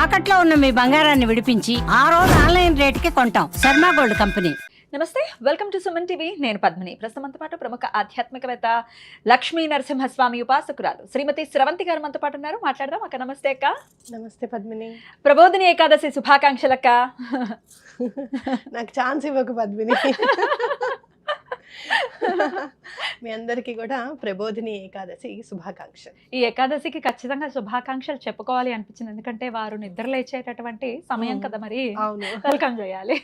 తాకట్లో ఉన్న మీ బంగారాన్ని విడిపించి ఆ రోజు ఆన్లైన్ రేటుకి కొంటాం. Sharma gold company. నమస్తే వెల్కమ్ టు సుమన్ టీవీ. నేను పద్మిని. ప్రస్తుతం పాటు ప్రముఖ ఆధ్యాత్మికవేత్త లక్ష్మీ నరసింహస్వామి ఉపాసకురాలు శ్రీమతి స్రవంతి గారు మనతో పాటు ఉన్నారు. మాట్లాడదాం. అక్క నమస్తే అక్క. నమస్తే పద్మిని. ప్రబోధిని ఏకాదశి శుభాకాంక్షలక్క నాకు ఛాన్స్ ఇవ్వకు పద్మిని. మీ అందరికీ కూడా ప్రబోధిని ఏకాదశి శుభాకాంక్ష ఈ ఏకాదశికి ఖచ్చితంగా శుభాకాంక్షలు చెప్పుకోవాలి అనిపించింది. ఎందుకంటే వారు నిద్ర లేచేటటువంటి సమయం. కదా మరి. వెల్కమ్ చేయాలి.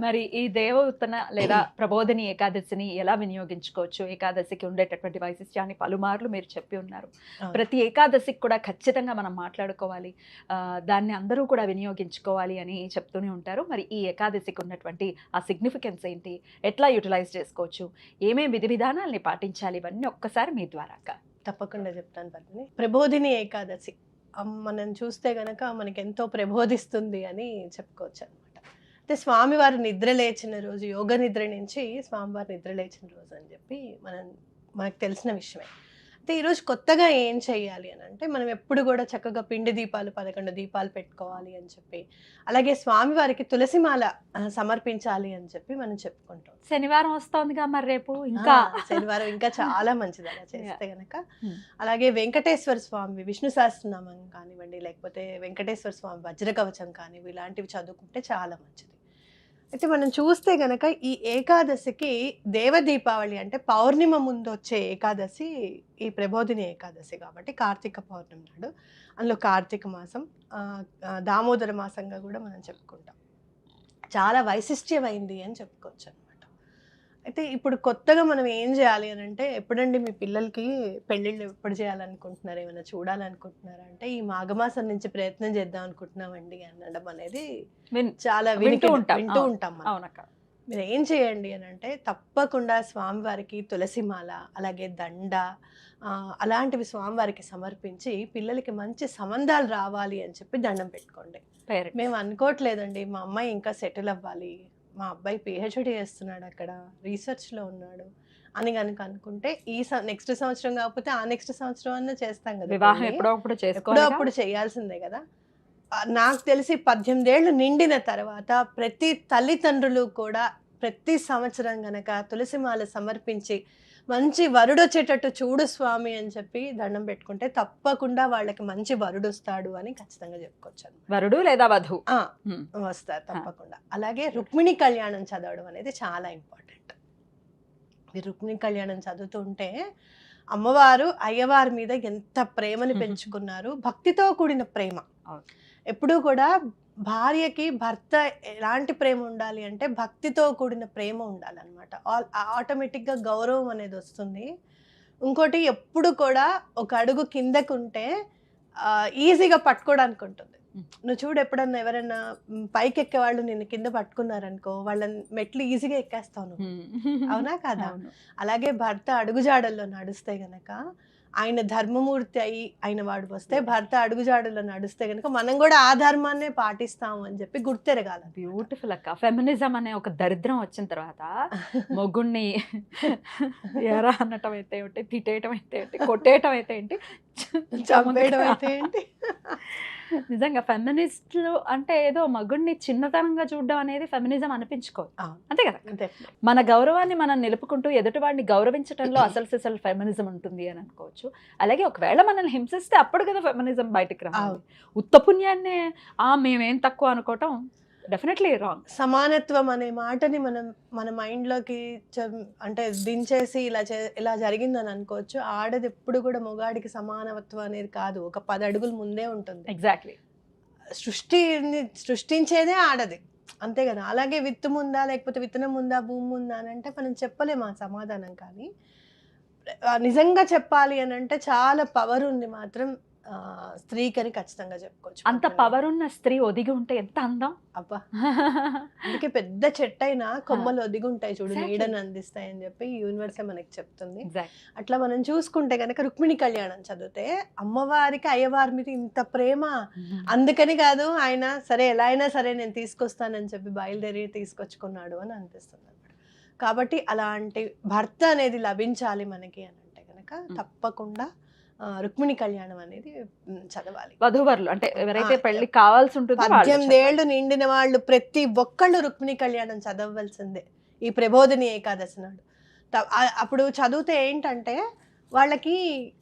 మరి ఈ దేవోత్తన లేదా ప్రబోధిని ఏకాదశిని ఎలా వినియోగించుకోవచ్చు? ఏకాదశికి ఉండేటటువంటి వైశిష్ట్యాన్ని పలుమార్లు మీరు చెప్పి ఉన్నారు. ప్రతి ఏకాదశికి కూడా ఖచ్చితంగా మనం మాట్లాడుకోవాలి. ఆ, దాన్ని అందరూ కూడా వినియోగించుకోవాలి అని చెప్తూనే ఉంటారు. మరి ఈ ఏకాదశికి ఉన్నటువంటి ఆ సిగ్నిఫికెన్స్ ఏంటి? ఎట్లా యూటిలైజ్ చేసుకోవచ్చు. ఏమేమి విధి విధానాల్ని పాటించాలి ఇవన్నీ ఒక్కసారి మీ ద్వారా తప్పకుండా చెప్తాను పద్మిని. ప్రబోధిని ఏకాదశి. మనం చూస్తే గనక మనకి ఎంతో ప్రబోధిస్తుంది అని చెప్పుకోవచ్చు అనమాట అయితే స్వామివారు నిద్ర లేచిన రోజు యోగ నిద్ర నుంచి స్వామివారు నిద్ర లేచిన రోజు అని చెప్పి మనం మనకు తెలిసిన విషయమే. అయితే ఈరోజు కొత్తగా ఏం చేయాలి అని అంటే మనం ఎప్పుడు కూడా చక్కగా పిండి దీపాలు పదకొండు దీపాలు పెట్టుకోవాలి అని చెప్పి అలాగే స్వామివారికి తులసిమాల సమర్పించాలి అని చెప్పి మనం చెప్పుకుంటాం. శనివారం వస్తోందిగా మరి రేపు ఇంకా. శనివారం ఇంకా చాలా మంచిది అలా చేస్తే గనక. Hmm. అలాగే వెంకటేశ్వర స్వామి విష్ణు సహస్రనామం కానివ్వండి లేకపోతే వెంకటేశ్వర స్వామి వజ్ర కవచం కానివ్వండి ఇలాంటివి చదువుకుంటే చాలా మంచిది. అయితే మనం చూస్తే గనక ఈ ఏకాదశికి దేవ దీపావళి అంటే పౌర్ణిమ ముందు వచ్చే ఏకాదశి ఈ ప్రబోధిని ఏకాదశి కాబట్టి కార్తీక పౌర్ణమి నాడు. అందులో కార్తీక మాసం దామోదర మాసంగా కూడా మనం చెప్పుకుంటాం. చాలా వైశిష్ట్యమైంది అని చెప్పుకోవచ్చు అనమాట అయితే ఇప్పుడు కొత్తగా మనం ఏం చేయాలి అని అంటే ఎప్పుడండి మీ పిల్లలకి పెళ్ళిళ్ళు ఎప్పుడు చేయాలనుకుంటున్నారు? ఏమైనా చూడాలనుకుంటున్నారా? అంటే ఈ మాఘమాసం నుంచి ప్రయత్నం చేద్దాం అనుకుంటున్నామండి అనడం అనేది చాలా వింటూ ఉంటాం. వింటూ. ఉంటాం. అవునక్క. మీరు ఏం చేయండి అని అంటే తప్పకుండా స్వామివారికి తులసిమాల అలాగే దండ అలాంటివి స్వామివారికి సమర్పించి పిల్లలకి మంచి సంబంధాలు రావాలి అని చెప్పి దండం పెట్టుకోండి. మేము అనుకోవట్లేదండి. మా అమ్మాయి ఇంకా సెటిల్ అవ్వాలి. మా అబ్బాయి పిహెచ్డి చేస్తున్నాడు అక్కడ రీసెర్చ్లో ఉన్నాడు. అని కనుక అనుకుంటే ఈ నెక్స్ట్ సంవత్సరం కాకపోతే ఆ నెక్స్ట్ సంవత్సరం అన్న చేస్తాం కదా వివాహం పెళ్ళి. ఎప్పుడో అప్పుడు చేయాల్సిందే కదా. నాకు తెలిసి పద్దెనిమిది ఏళ్ళు నిండిన తర్వాత ప్రతి తల్లిదండ్రులు కూడా ప్రతి సంవత్సరం గనక తులసిమాల సమర్పించి మంచి వరుడు వచ్చేటట్టు చూడు స్వామి అని చెప్పి దండం పెట్టుకుంటే తప్పకుండా వాళ్ళకి మంచి వరుడు వస్తాడు అని ఖచ్చితంగా చెప్పుకోవచ్చు. వరుడు లేదా వధు? ఆ. వస్తారు తప్పకుండా. అలాగే రుక్మిణి కళ్యాణం చదవడం అనేది చాలా ఇంపార్టెంట్. ఈ రుక్మిణి కళ్యాణం చదువుతుంటే అమ్మవారు అయ్యవారి మీద ఎంత ప్రేమని పెంచుకున్నారు. భక్తితో కూడిన ప్రేమ. ఎప్పుడూ కూడా భార్యకి భర్త ఎలాంటి ప్రేమ ఉండాలి అంటే భక్తితో కూడిన ప్రేమ ఉండాలన్నమాట. ఆటోమేటిక్గా గౌరవం అనేది వస్తుంది. ఇంకోటి ఎప్పుడు కూడా ఒక అడుగు కిందకుంటే ఈజీగా పట్టుకోవడానికి ఉంటుంది నువ్వు చూడు ఎప్పుడన్నా ఎవరైనా పైకి ఎక్కే వాళ్ళు నిన్ను కింద పట్టుకున్నారనుకో వాళ్ళని మెట్లు ఈజీగా ఎక్కేస్తావు నువ్వు. అవునా కాదా? అలాగే భర్త అడుగుజాడల్లో నడుస్తే గనక ఆయన ధర్మమూర్తి అయి ఆయన వాడు వస్తే భర్త అడుగుజాడల్లో నడుస్తే గనక మనం కూడా ఆ ధర్మాన్నే పాటిస్తాము అని చెప్పి గుర్తెరగాల బ్యూటిఫుల్ అక్క. ఫెమినిజం అనే ఒక దరిద్రం వచ్చిన తర్వాత మొగుణ్ణి ఎరా అనటం అయితే ఏంటి తిట్టేయటం అయితే ఏంటి కొట్టేయటం అయితే ఏంటి? చంపేయడం అయితే ఏంటి? నిజంగా ఫెమినిస్టులు అంటే ఏదో మగుణ్ణి చిన్నతనంగా చూడడం అనేది ఫెమినిజం అనిపించుకోదు అవును. అంతే కదా Definitely. మన గౌరవాన్ని మనం నిలుపుకుంటూ ఎదుటివాడిని గౌరవించడంలో అసలు సిసలు ఫెమినిజం ఉంటుంది అని అనుకోవచ్చు అలాగే ఒకవేళ మనల్ని హింసిస్తే అప్పుడు కదా ఫెమినిజం బయటికి రావాలి అవును. ఉత్త పుణ్యాన్నే ఆ మేమేం తక్కువ అనుకోవటం డెఫినెట్లీ రాంగ్ సమానత్వం అనే మాటని మనం మన మైండ్లోకి అంటే దించేసి ఇలా చే ఇలా జరిగిందని అనుకోవచ్చు. ఆడది ఎప్పుడు కూడా మొగాడికి సమానత్వం అనేది కాదు. ఒక పది అడుగులు ముందే ఉంటుంది. ఎగ్జాక్ట్లీ సృష్టి సృష్టించేదే ఆడది. అంతే కదా. అలాగే విత్తు ముందా లేకపోతే విత్తనం ఉందా భూమి ఉందా అని అంటే మనం చెప్పలేము ఆ సమాధానం కానీ. నిజంగా చెప్పాలి అని అంటే చాలా పవర్ ఉంది మాత్రం. స్త్రీకని ఖచ్చితంగా చెప్పుకోవచ్చు. అంత పవర్ ఉన్న స్త్రీ ఒదిగి ఉంటే ఎంత అందం? అబ్బా. అందుకే పెద్ద చెట్టు అయినా కొమ్మలు ఒదిగి ఉంటాయి చూడు. నీడని అందిస్తాయి అని చెప్పి యూనివర్సే మనకి చెప్తుంది. అట్లా మనం చూసుకుంటే కనుక రుక్మిణి కళ్యాణం చదివితే అమ్మవారికి అయ్యవారి మీద ఇంత ప్రేమ. అందుకని కాదు ఆయన సరే ఎలా అయినా సరే నేను తీసుకొస్తానని చెప్పి బయలుదేరి తీసుకొచ్చుకున్నాడు అని అనిపిస్తుంది కాబట్టి అలాంటి భర్త అనేది లభించాలి మనకి అని అంటే కనుక. తప్పకుండా రుక్మిణి కళ్యాణం అనేది చదవాలి. వధూవరులు. అంటే ఎవరైతే పెళ్ళి కావాల్సి ఉంటుందో పద్దెనిమిది ఏళ్ళు నిండిన వాళ్ళు ప్రతి ఒక్కళ్ళు రుక్మిణి కళ్యాణం చదవవలసిందే. ఈ ప్రబోధిని ఏకాదశి నాడు. అప్పుడు చదివితే ఏంటంటే వాళ్ళకి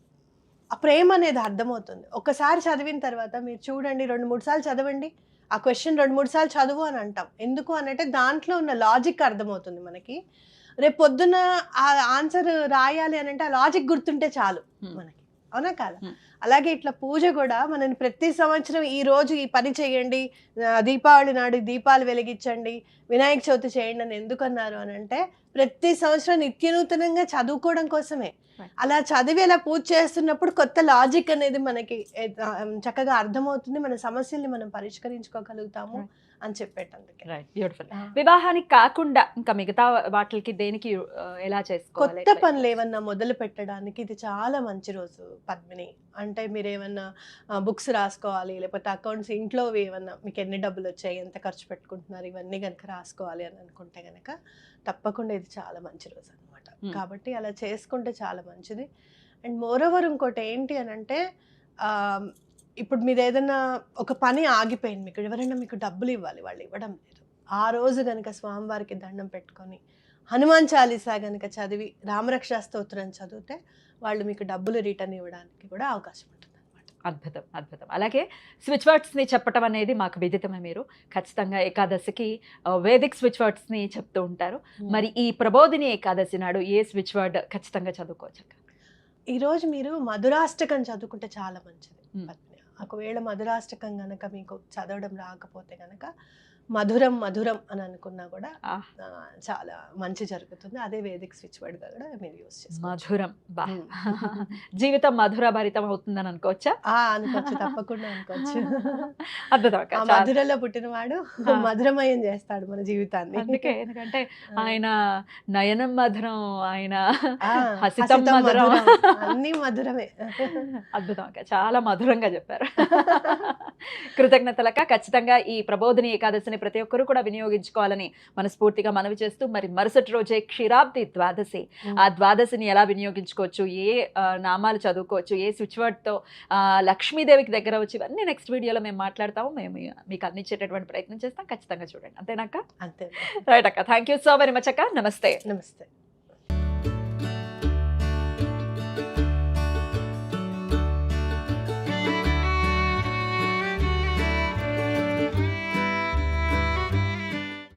ఆ ప్రేమ అనేది అర్థమవుతుంది. ఒకసారి చదివిన తర్వాత మీరు చూడండి రెండు మూడు సార్లు చదవండి. ఆ క్వశ్చన్ రెండు మూడు సార్లు చదువు అని అంటాం. ఎందుకు అని అంటే దాంట్లో ఉన్న లాజిక్ అర్థమవుతుంది మనకి. రేపు పొద్దున ఆ ఆన్సర్ రాయాలి అని అంటే ఆ లాజిక్ గుర్తుంటే చాలు Hmm. మనకి. అవునా కాదా. అలాగే ఇట్లా పూజ కూడా మనం ప్రతి సంవత్సరం ఈ రోజు ఈ పని చేయండి దీపావళి నాడు దీపాలు వెలిగించండి వినాయక చవితి చేయండి అని ఎందుకు అన్నారు అని అంటే ప్రతి సంవత్సరం నిత్యనూతనంగా చదువుకోవడం కోసమే. అలా చదివి అలా పూజ చేస్తున్నప్పుడు కొత్త లాజిక్ అనేది మనకి చక్కగా అర్థమవుతుంది మన సమస్యల్ని మనం పరిష్కరించుకోగలుగుతాము. అని చెప్పేటందుకే రైట్ బ్యూటిఫుల్ వివాహానికి కాకుండా ఇంకా మిగతా వాటికి దేనికి ఎలా చేసుకోవాలి? కొత్త పనులు ఏమన్నా మొదలు పెట్టడానికి ఇది చాలా మంచి రోజు పద్మిని. అంటే మీరు ఏమన్నా బుక్స్ రాసుకోవాలి లేకపోతే అకౌంట్స్ ఇంట్లో ఏమన్నా మీకు ఎన్ని డబ్బులు వచ్చాయి ఎంత ఖర్చు పెట్టుకుంటున్నారు ఇవన్నీ కనుక రాసుకోవాలి అని అనుకుంటే కనుక తప్పకుండా ఇది చాలా మంచి రోజు అనమాట Hmm. కాబట్టి అలా చేసుకుంటే చాలా మంచిది. అండ్ మోరోవర్ ఇంకోటి ఏంటి అని అంటే ఆ, ఇప్పుడు మీరు ఏదైనా ఒక పని ఆగిపోయింది మీకు ఎవరైనా మీకు డబ్బులు ఇవ్వాలి వాళ్ళు ఇవ్వడం లేదు. ఆ రోజు కనుక స్వామివారికి దండం పెట్టుకొని హనుమాన్ చాలీసా కనుక చదివి రామరక్షా స్తోత్రం చదివితే వాళ్ళు మీకు డబ్బులు రిటర్న్ ఇవ్వడానికి కూడా అవకాశం ఉంటుంది అనమాట అద్భుతం అద్భుతం. అలాగే స్విచ్ వర్డ్స్ని చెప్పటం అనేది మాకు విదితమే మీరు. ఖచ్చితంగా ఏకాదశికి వేదిక్ స్విచ్ వర్డ్స్ని చెప్తూ ఉంటారు. మరి ఈ ప్రబోధిని ఏకాదశి నాడు ఏ స్విచ్ వర్డ్ ఖచ్చితంగా చదువుకోవచ్చు? ఈరోజు మీరు మధురాష్టకం చదువుకుంటే చాలా మంచిది. ఒకవేళ మధురాష్టకం కనుక మీకు చదవడం రాకపోతే కనుక మధురం మధురం అని అనుకున్నా కూడా చాలా మంచి జరుగుతుంది. అదే వేదిక్ స్విచ్ వర్డ్ కూడా మీరు యూస్ చేసుకోవచ్చు. మధురం. బా. జీవితం మధుర భరితం అవుతుందని అనుకోవచ్చా? అనుకోవచ్చు. తప్పకుండా అనుకోవచ్చు. చాలా- మధురలో పుట్టినవాడు. మధురమయం చేస్తాడు మన జీవితాన్ని. అందుకే ఎందుకంటే. ఆయన నయనం మధురం ఆయన హసితం మధురం. అన్ని మధురమే. అద్భుతం చాలా మధురంగా చెప్పారు. కృతజ్ఞతలక ఖచ్చితంగా ఈ ప్రబోధిని ఏకాదశిని ప్రతి ఒక్కరూ కూడా వినియోగించుకోవాలని మనస్ఫూర్తిగా మనవి చేస్తూ మరి మరుసటి రోజే క్షీరాబ్ది ద్వాదశి. ఆ ద్వాదశిని ఎలా వినియోగించుకోవచ్చు? ఏ నామాలు చదువుకోవచ్చు? ఏ స్విచ్ వర్డ్తో లక్ష్మీదేవికి దగ్గర వచ్చి ఇవన్నీ నెక్స్ట్ వీడియోలో మేము మాట్లాడతాము. మేము మీకు అందించేటటువంటి ప్రయత్నం చేస్తాం. ఖచ్చితంగా చూడండి. అంతేనాక అంతే. రైట్ అక్క. Thank you so very much అక్క. నమస్తే. నమస్తే.